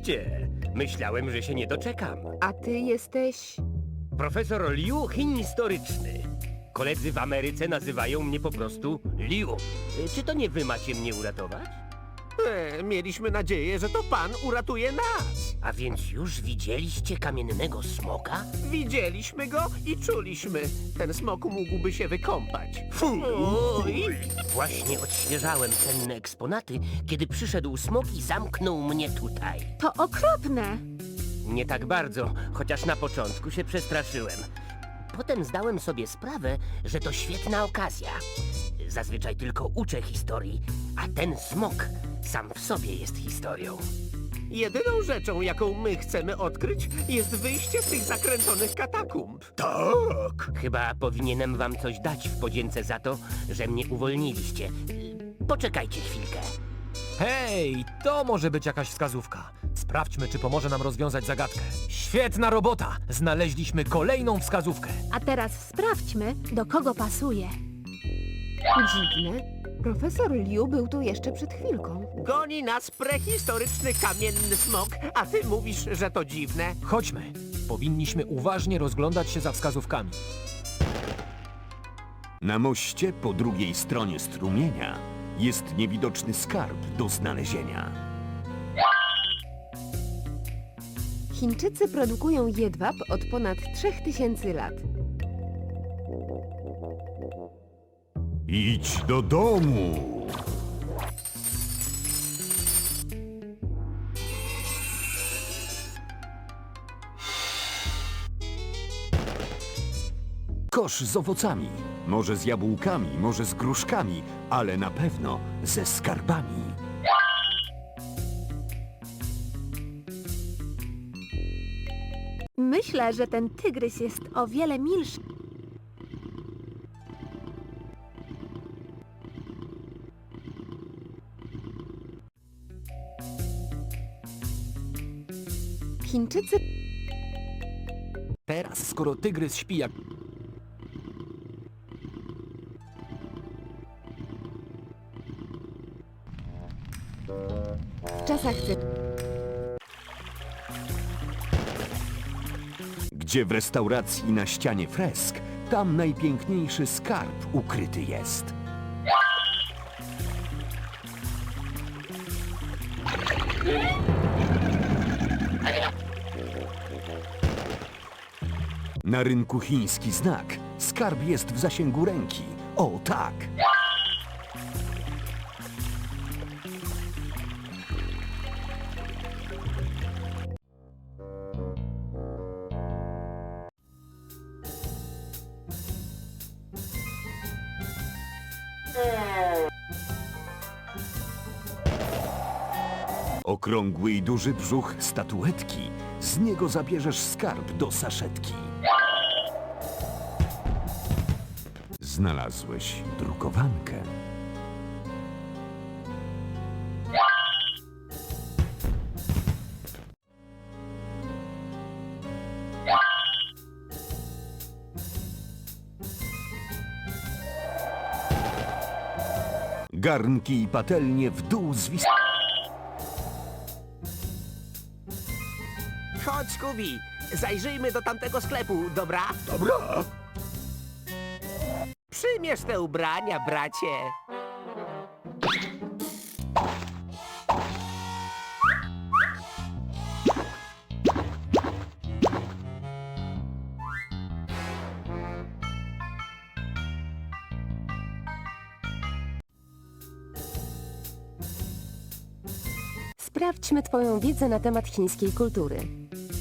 Nareszcie! Myślałem, że się nie doczekam. A ty jesteś... Profesor Liu historyczny. Koledzy w Ameryce nazywają mnie po prostu Liu. Czy to nie wy macie mnie uratować? E, mieliśmy nadzieję, że to pan uratuje nas. A więc już widzieliście kamiennego smoka? Widzieliśmy go i czuliśmy. Ten smok mógłby się wykąpać. Oj. Właśnie odświeżałem cenne eksponaty, kiedy przyszedł smok i zamknął mnie tutaj. To okropne! Nie tak bardzo, chociaż na początku się przestraszyłem. Potem zdałem sobie sprawę, że to świetna okazja. Zazwyczaj tylko uczę historii, a ten smok sam w sobie jest historią. Jedyną rzeczą, jaką my chcemy odkryć, jest wyjście z tych zakręconych katakumb. Tak! Chyba powinienem wam coś dać w podzięce za to, że mnie uwolniliście. Poczekajcie chwilkę. Hej, to może być jakaś wskazówka. Sprawdźmy, czy pomoże nam rozwiązać zagadkę. Świetna robota! Znaleźliśmy kolejną wskazówkę. A teraz sprawdźmy, do kogo pasuje. Dziwne. Profesor Liu był tu jeszcze przed chwilką. Goni nas prehistoryczny kamienny smok, a ty mówisz, że to dziwne. Chodźmy. Powinniśmy uważnie rozglądać się za wskazówkami. Na moście po drugiej stronie strumienia jest niewidoczny skarb do znalezienia. Chińczycy produkują jedwab od ponad 3000 lat. Idź do domu! Kosz z owocami, może z jabłkami, może z gruszkami, ale na pewno ze skarbami. Myślę, że ten tygrys jest o wiele milszy. Chińczycy Teraz, skoro tygrys śpi jak... w czasach zy... Gdzie w restauracji na ścianie fresk, tam najpiękniejszy skarb ukryty jest. Na rynku chiński znak. Skarb jest w zasięgu ręki. O tak! Okrągły i duży brzuch statuetki. Z niego zabierzesz skarb do saszetki. Znalazłeś drukowankę. Garnki i patelnie w dół zwis... Chodź, Kubi, zajrzyjmy do tamtego sklepu, dobra? Dobra. Przymierz te ubrania, bracie. Sprawdźmy Twoją wiedzę na temat chińskiej kultury.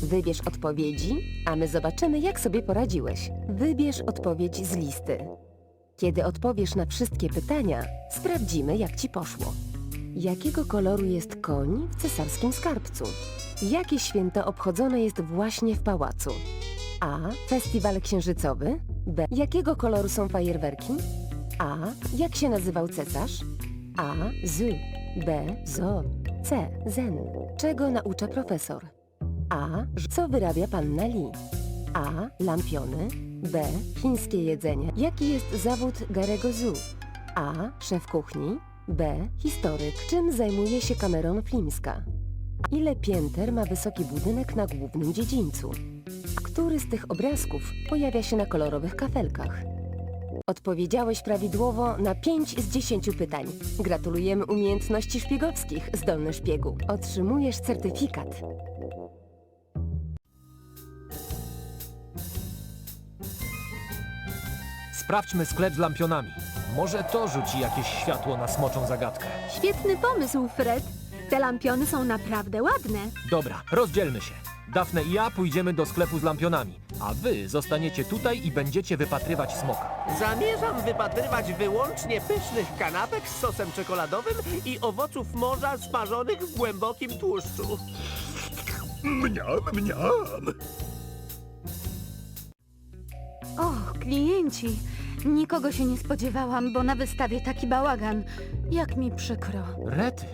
Wybierz odpowiedzi, a my zobaczymy, jak sobie poradziłeś. Wybierz odpowiedź z listy. Kiedy odpowiesz na wszystkie pytania, sprawdzimy, jak Ci poszło. Jakiego koloru jest koń w cesarskim skarbcu? Jakie święto obchodzone jest właśnie w pałacu? A. Festiwal księżycowy. B. Jakiego koloru są fajerwerki? A. Jak się nazywał cesarz? A. Z. B. Zo. C. Zen. Czego naucza profesor? A. Co wyrabia panna Li? A. Lampiony. B. Chińskie jedzenie. Jaki jest zawód Garego Zhu? A. Szef kuchni. B. Historyk. Czym zajmuje się Cameron Flimska? Ile pięter ma wysoki budynek na głównym dziedzińcu? Który z tych obrazków pojawia się na kolorowych kafelkach? Odpowiedziałeś prawidłowo na 5 z 10 pytań. Gratulujemy umiejętności szpiegowskich, zdolny szpiegu. Otrzymujesz certyfikat. Sprawdźmy sklep z lampionami. Może to rzuci jakieś światło na smoczą zagadkę. Świetny pomysł, Fred. Te lampiony są naprawdę ładne. Dobra, rozdzielmy się. Dafne i ja pójdziemy do sklepu z lampionami, a wy zostaniecie tutaj i będziecie wypatrywać smoka. Zamierzam wypatrywać wyłącznie pysznych kanapek z sosem czekoladowym i owoców morza smażonych w głębokim tłuszczu. Mniam, mniam. Och, klienci. Nikogo się nie spodziewałam, bo na wystawie taki bałagan. Jak mi przykro. Rety,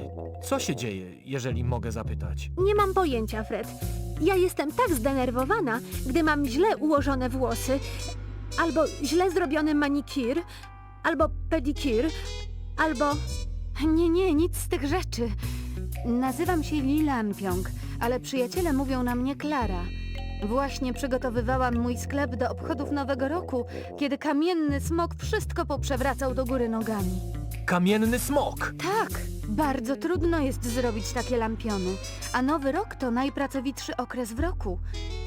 co się dzieje, jeżeli mogę zapytać? Nie mam pojęcia, Fred. Ja jestem tak zdenerwowana, gdy mam źle ułożone włosy, albo źle zrobiony manikir, albo pedikir, albo... Nie, nie, nic z tych rzeczy. Nazywam się Li ale przyjaciele mówią na mnie Klara. Właśnie przygotowywałam mój sklep do obchodów Nowego Roku, kiedy kamienny smok wszystko poprzewracał do góry nogami. Kamienny smok! Tak, bardzo trudno jest zrobić takie lampiony, a nowy rok to najpracowitszy okres w roku.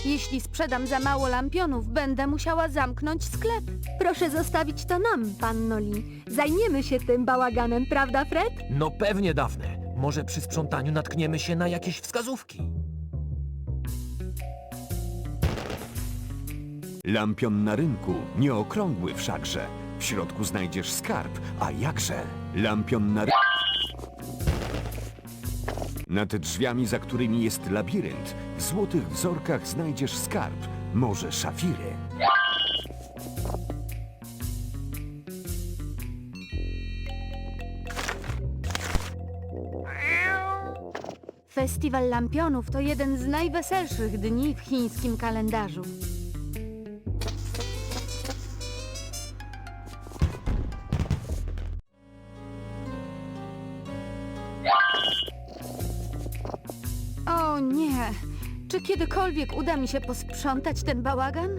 Jeśli sprzedam za mało lampionów, będę musiała zamknąć sklep. Proszę zostawić to nam, panno Li. Zajmiemy się tym bałaganem, prawda, Fred? No pewnie, Dafne. Może przy sprzątaniu natkniemy się na jakieś wskazówki. Lampion na rynku, nieokrągły wszakże. W środku znajdziesz skarb, a jakże? Lampion na rynku. Nad drzwiami, za którymi jest labirynt, w złotych wzorkach znajdziesz skarb, może szafiry. Festiwal lampionów to jeden z najweselszych dni w chińskim kalendarzu. O nie! Czy kiedykolwiek uda mi się posprzątać ten bałagan?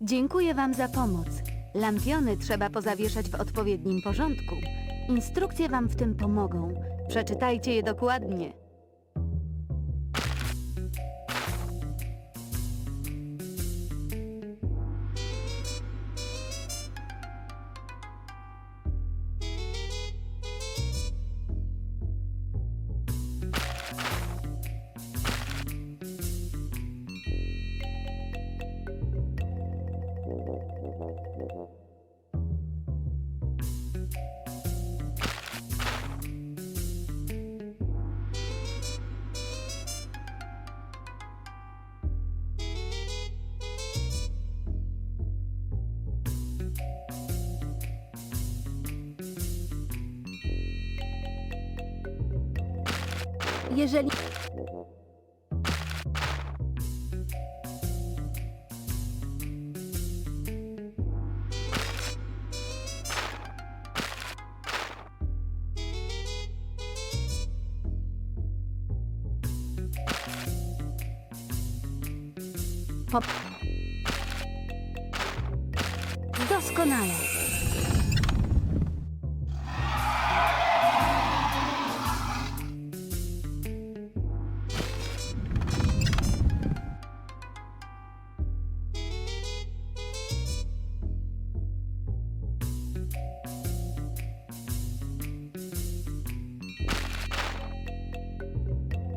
Dziękuję Wam za pomoc. Lampiony trzeba pozawieszać w odpowiednim porządku. Instrukcje Wam w tym pomogą. Przeczytajcie je dokładnie. Jeżeli...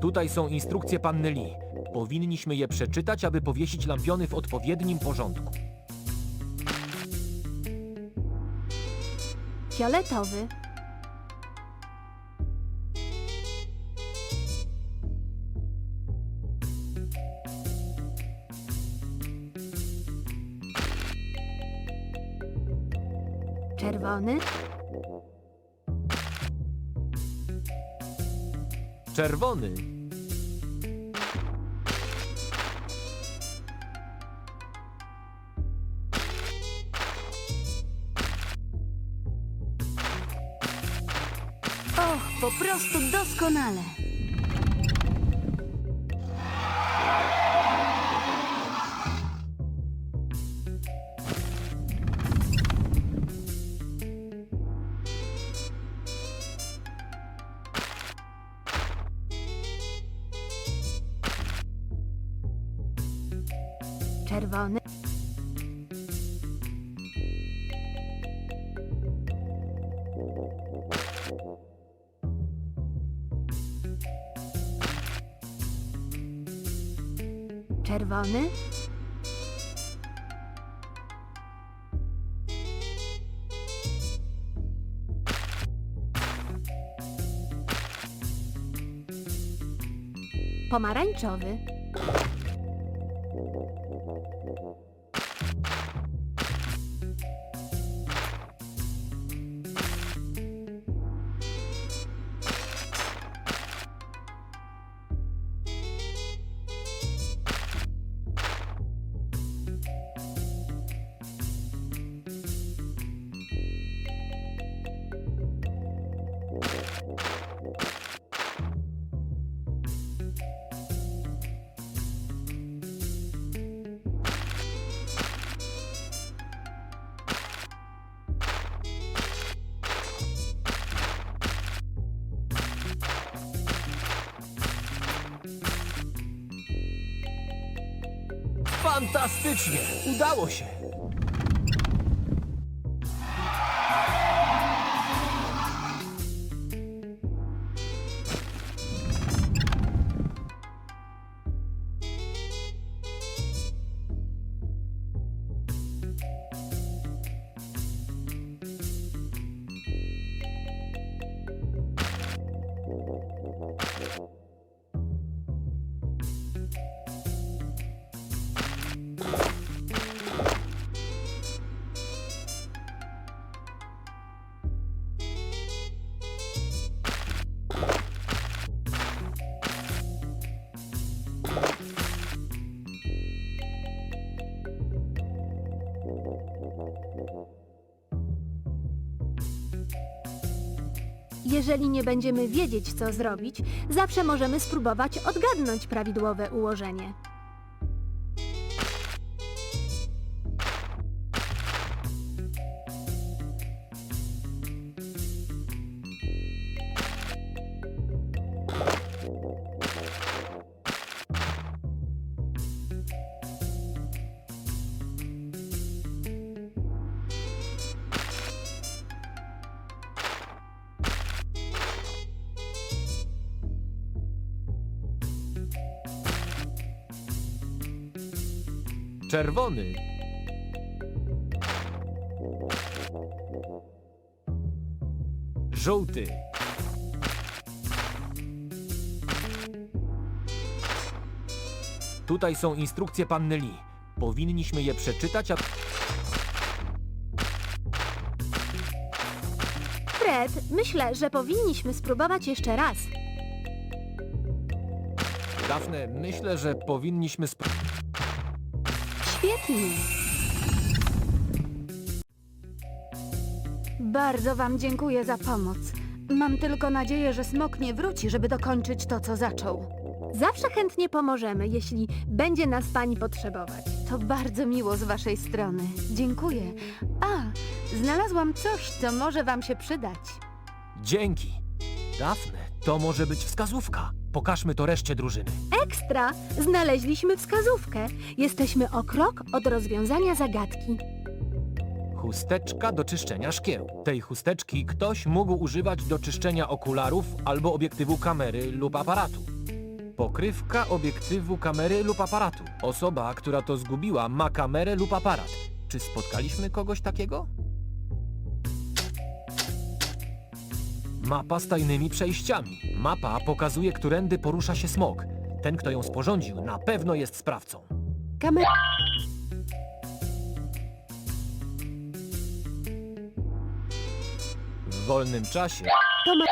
Tutaj są instrukcje panny Lee. Powinniśmy je przeczytać, aby powiesić lampiony w odpowiednim porządku. Fioletowy. Czerwony. Czerwony. Po prostu doskonale. Czerwony. Pomarańczowy. Fantastycznie! Udało się! Jeżeli nie będziemy wiedzieć, co zrobić, zawsze możemy spróbować odgadnąć prawidłowe ułożenie. Czerwony. Żółty. Tutaj są instrukcje panny Lee. Powinniśmy je przeczytać, a... Fred, myślę, że powinniśmy spróbować jeszcze raz. Dafne, myślę, że powinniśmy sp... Bardzo wam dziękuję za pomoc. Mam tylko nadzieję, że smok nie wróci, żeby dokończyć to, co zaczął. Zawsze chętnie pomożemy, jeśli będzie nas pani potrzebować. To bardzo miło z waszej strony. Dziękuję. A, znalazłam coś, co może wam się przydać. Dzięki. Dafne, to może być wskazówka. Pokażmy to reszcie drużyny. Ekstra! Znaleźliśmy wskazówkę. Jesteśmy o krok od rozwiązania zagadki. Chusteczka do czyszczenia szkieł. Tej chusteczki ktoś mógł używać do czyszczenia okularów albo obiektywu kamery lub aparatu. Pokrywka obiektywu kamery lub aparatu. Osoba, która to zgubiła, ma kamerę lub aparat. Czy spotkaliśmy kogoś takiego? Mapa z tajnymi przejściami. Mapa pokazuje, którędy porusza się smok. Ten, kto ją sporządził, na pewno jest sprawcą. Kamera. W wolnym czasie To ma...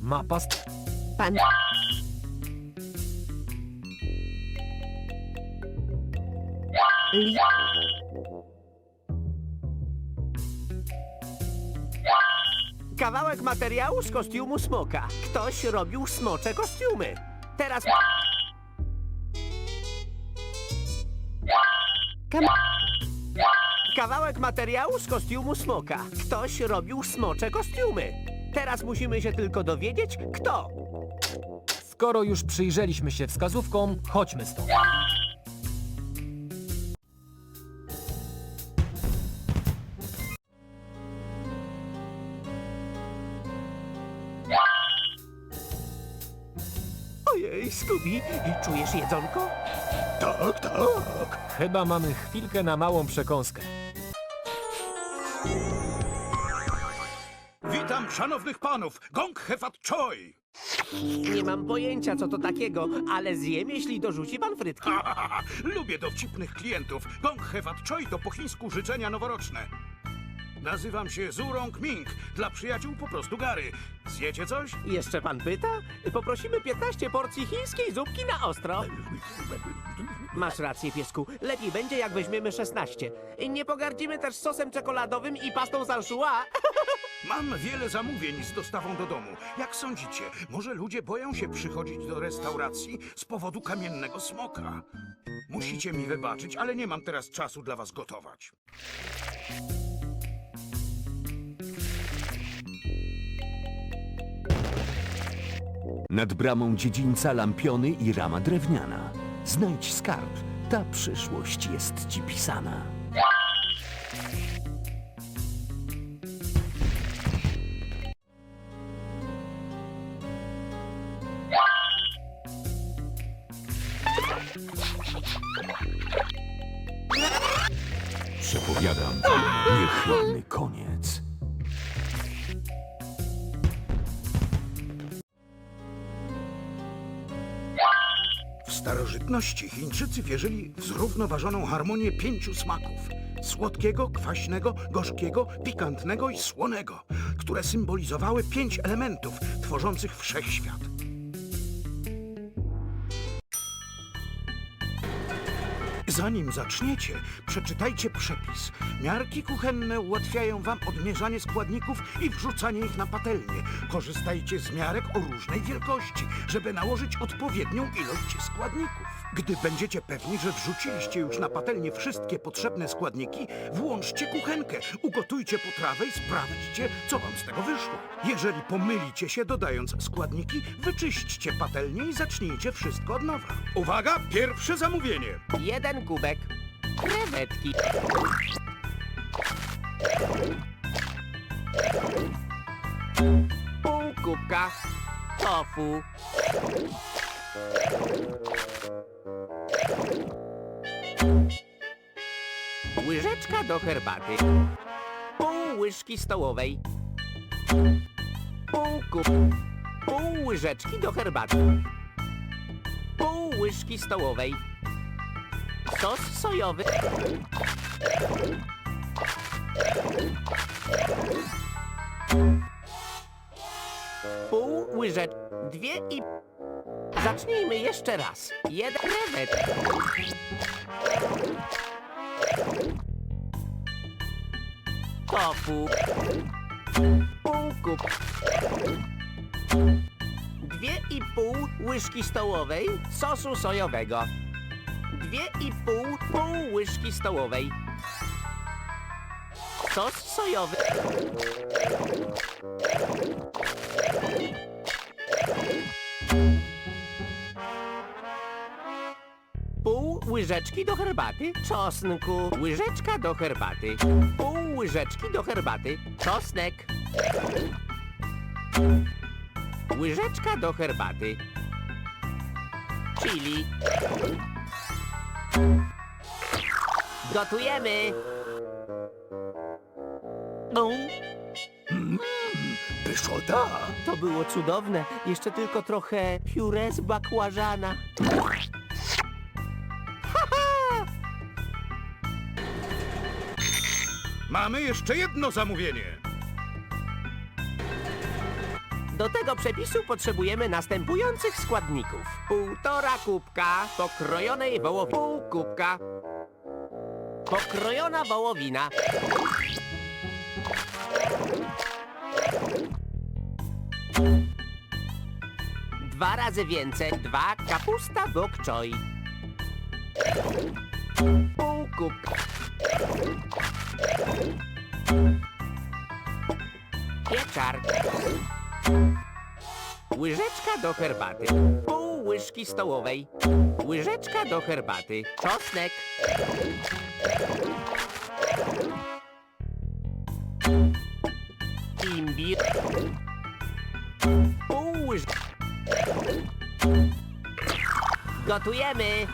mapa z... Pan... Li... Kawałek materiału z kostiumu smoka. Ktoś robił smocze kostiumy. Teraz kawałek materiału z kostiumu smoka. Ktoś robił smocze kostiumy. Teraz musimy się tylko dowiedzieć, kto. Skoro już przyjrzeliśmy się wskazówkom, chodźmy stąd. Scooby, czujesz jedzonko? Tak, tak. Chyba mamy chwilkę na małą przekąskę. Witam szanownych panów, Gong Hefat Choi! Nie mam pojęcia, co to takiego, ale zjem, jeśli dorzuci pan frytki. Lubię dowcipnych klientów. Gong Hefat Choi to po chińsku życzenia noworoczne. Nazywam się Zurong Ming, dla przyjaciół po prostu Gary. Zjecie coś? Jeszcze pan pyta? Poprosimy 15 porcji chińskiej zupki na ostro. Masz rację, piesku. Lepiej będzie, jak weźmiemy 16. Nie pogardzimy też sosem czekoladowym i pastą z anchois. Mam wiele zamówień z dostawą do domu. Jak sądzicie, może ludzie boją się przychodzić do restauracji z powodu kamiennego smoka? Musicie mi wybaczyć, ale nie mam teraz czasu dla was gotować. Nad bramą dziedzińca lampiony i rama drewniana. Znajdź skarb. Ta przyszłość jest ci pisana. Starożytności Chińczycy wierzyli w zrównoważoną harmonię pięciu smaków: słodkiego, kwaśnego, gorzkiego, pikantnego i słonego, które symbolizowały pięć elementów tworzących wszechświat. Zanim zaczniecie, przeczytajcie przepis. Miarki kuchenne ułatwiają wam odmierzanie składników i wrzucanie ich na patelnię. Korzystajcie z miarek o różnej wielkości, żeby nałożyć odpowiednią ilość składników. Gdy będziecie pewni, że wrzuciliście już na patelnię wszystkie potrzebne składniki, włączcie kuchenkę, ugotujcie potrawę i sprawdźcie, co wam z tego wyszło. Jeżeli pomylicie się dodając składniki, wyczyśćcie patelnię i zacznijcie wszystko od nowa. Uwaga, pierwsze zamówienie. Jeden kubek. Krewetki. Pół kubka. Tofu. Łyżeczka do herbaty. Pół łyżki stołowej. Pół kup. Pół łyżeczki do herbaty. Pół łyżki stołowej. Sos sojowy. Pół łyżeczki. Dwie i... Zacznijmy jeszcze raz. Jeden krewet. Tofu. Pół kup. Dwie i pół łyżki stołowej sosu sojowego. Dwie i pół pół łyżki stołowej. Sos sojowy. Łyżeczki do herbaty czosnku. Łyżeczka do herbaty. Pół łyżeczki do herbaty czosnek. Łyżeczka do herbaty. Chili. Gotujemy. Pyszota! to było cudowne. Jeszcze tylko trochę pióre z bakłażana. Mamy jeszcze jedno zamówienie. Do tego przepisu potrzebujemy następujących składników. Półtora kubka pokrojonej wołowiny. Pół kubka pokrojona wołowina. Dwa razy więcej. Dwa kapusta bok choi. Pół kubka. Pieczarka. Łyżeczka do herbaty. Pół łyżki stołowej. Łyżeczka do herbaty. Czosnek. Imbir. Pół łyż... Gotujemy.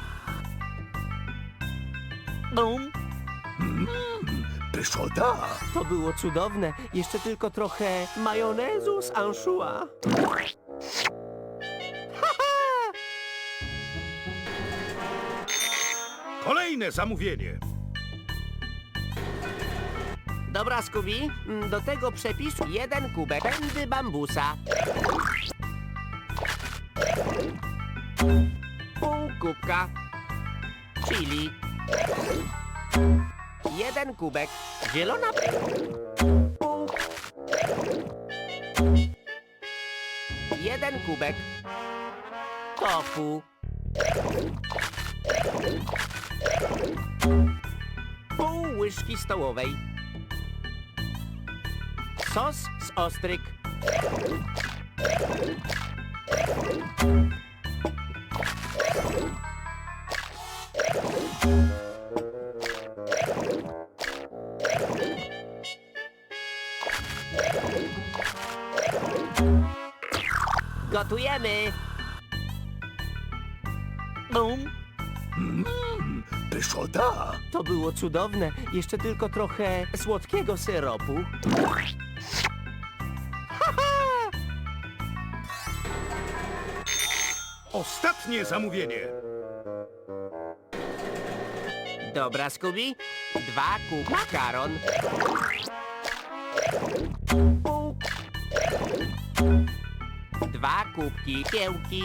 Bum. To było cudowne. Jeszcze tylko trochę majonezu z anchois. Kolejne zamówienie. Dobra, Scooby, mm, do tego przepisu jeden kubek pędy bambusa. Pół kubka chili. Jeden kubek zielona... Jeden kubek tofu. Pół łyżki stołowej Sos z ostryk. Gotujemy. Bum. Pyszota! To było cudowne. Jeszcze tylko trochę słodkiego syropu. Ostatnie zamówienie. Dobra, Scooby. Dwa kup makaron. Dwa kubki kiełki.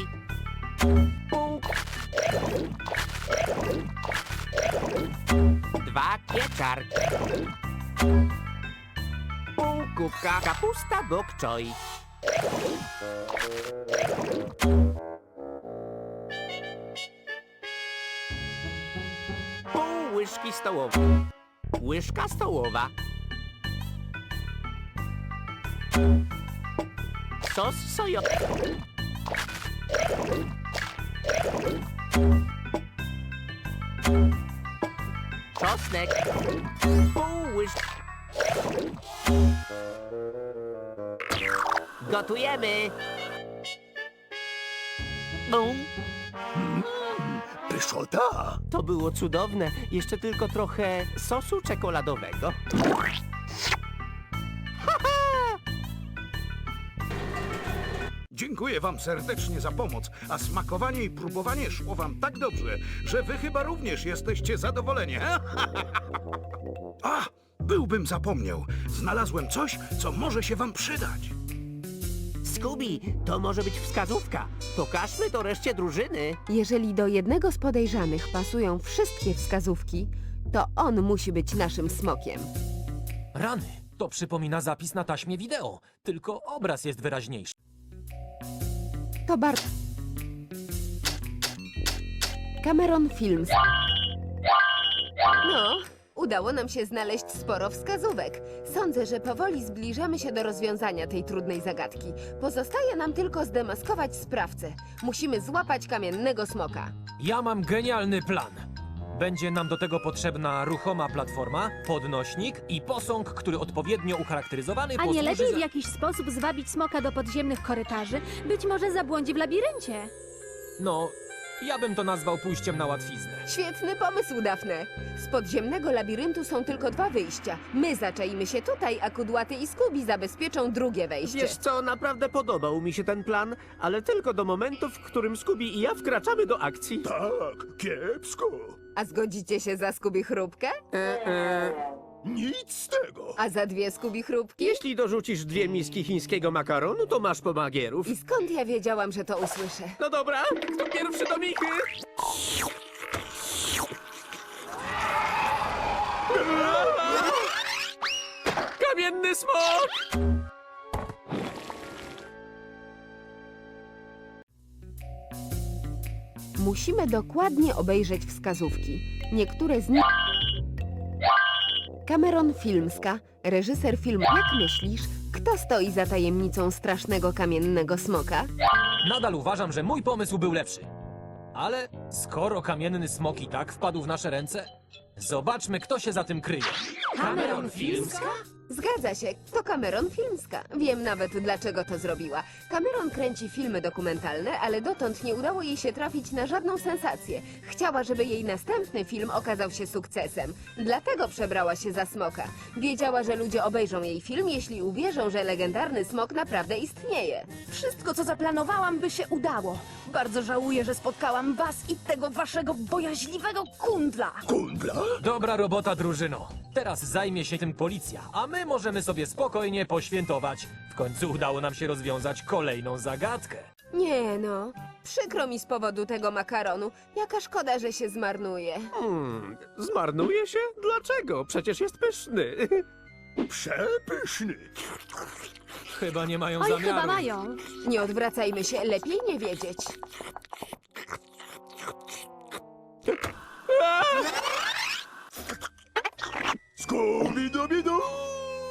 Dwa pieczarki. Pół kubka kapusta bok choi. Pół łyżki stołowej. Łyżka stołowa. Sos sojowy. Czosnek. Pół łyżki. Gotujemy. Bum. Pyszota! To było cudowne. Jeszcze tylko trochę sosu czekoladowego. Dziękuję wam serdecznie za pomoc, a smakowanie i próbowanie szło wam tak dobrze, że wy chyba również jesteście zadowoleni. a, byłbym zapomniał. Znalazłem coś, co może się wam przydać. Scooby, to może być wskazówka. Pokażmy to reszcie drużyny. Jeżeli do jednego z podejrzanych pasują wszystkie wskazówki, to on musi być naszym smokiem. Rany, to przypomina zapis na taśmie wideo, tylko obraz jest wyraźniejszy. To bardzo... Cameron Films. No, udało nam się znaleźć sporo wskazówek. Sądzę, że powoli zbliżamy się do rozwiązania tej trudnej zagadki. Pozostaje nam tylko zdemaskować sprawcę. Musimy złapać kamiennego smoka. Ja mam genialny plan. Będzie nam do tego potrzebna ruchoma platforma, podnośnik i posąg, który odpowiednio ucharakteryzowany A nie posłuży lepiej za- w jakiś sposób zwabić smoka do podziemnych korytarzy? Być może zabłądzi w labiryncie. No, ja bym to nazwał pójściem na łatwiznę. Świetny pomysł, Dafne. Z podziemnego labiryntu są tylko dwa wyjścia. My zaczaimy się tutaj, a Kudłaty i Skubi zabezpieczą drugie wejście. Wiesz co, naprawdę podobał mi się ten plan, ale tylko do momentu, w którym Scooby i ja wkraczamy do akcji. Tak, kiepsko. A zgodzicie się za Skubi chrupkę? Nic z tego. A za dwie Skubi chrupki? Jeśli dorzucisz dwie miski chińskiego makaronu, to masz pomagierów. I skąd ja wiedziałam, że to usłyszę? No dobra, kto pierwszy do Michy? Kamienny smok! Musimy dokładnie obejrzeć wskazówki. Niektóre z nich... Cameron Filmska, reżyser filmu. Jak myślisz, kto stoi za tajemnicą strasznego kamiennego smoka? Nadal uważam, że mój pomysł był lepszy. Ale skoro kamienny smok i tak wpadł w nasze ręce, zobaczmy, kto się za tym kryje. Cameron Filmska? Zgadza się, to Cameron Filmska. Wiem nawet, dlaczego to zrobiła. Cameron kręci filmy dokumentalne, ale dotąd nie udało jej się trafić na żadną sensację. Chciała, żeby jej następny film okazał się sukcesem. Dlatego przebrała się za smoka. Wiedziała, że ludzie obejrzą jej film, jeśli uwierzą, że legendarny smok naprawdę istnieje. Wszystko, co zaplanowałam, by się udało. Bardzo żałuję, że spotkałam was i tego waszego bojaźliwego kundla. Dobra robota, drużyno. Teraz zajmie się tym policja, a my możemy sobie spokojnie poświętować. W końcu udało nam się rozwiązać kolejną zagadkę. Nie no, przykro mi z powodu tego makaronu. Jaka szkoda, że się zmarnuje. Hmm, zmarnuje się? Dlaczego? Przecież jest pyszny. Przepyszny. Chyba nie mają Oj, zamiaru. chyba mają. Nie odwracajmy się, lepiej nie wiedzieć. Skubidu-bidu!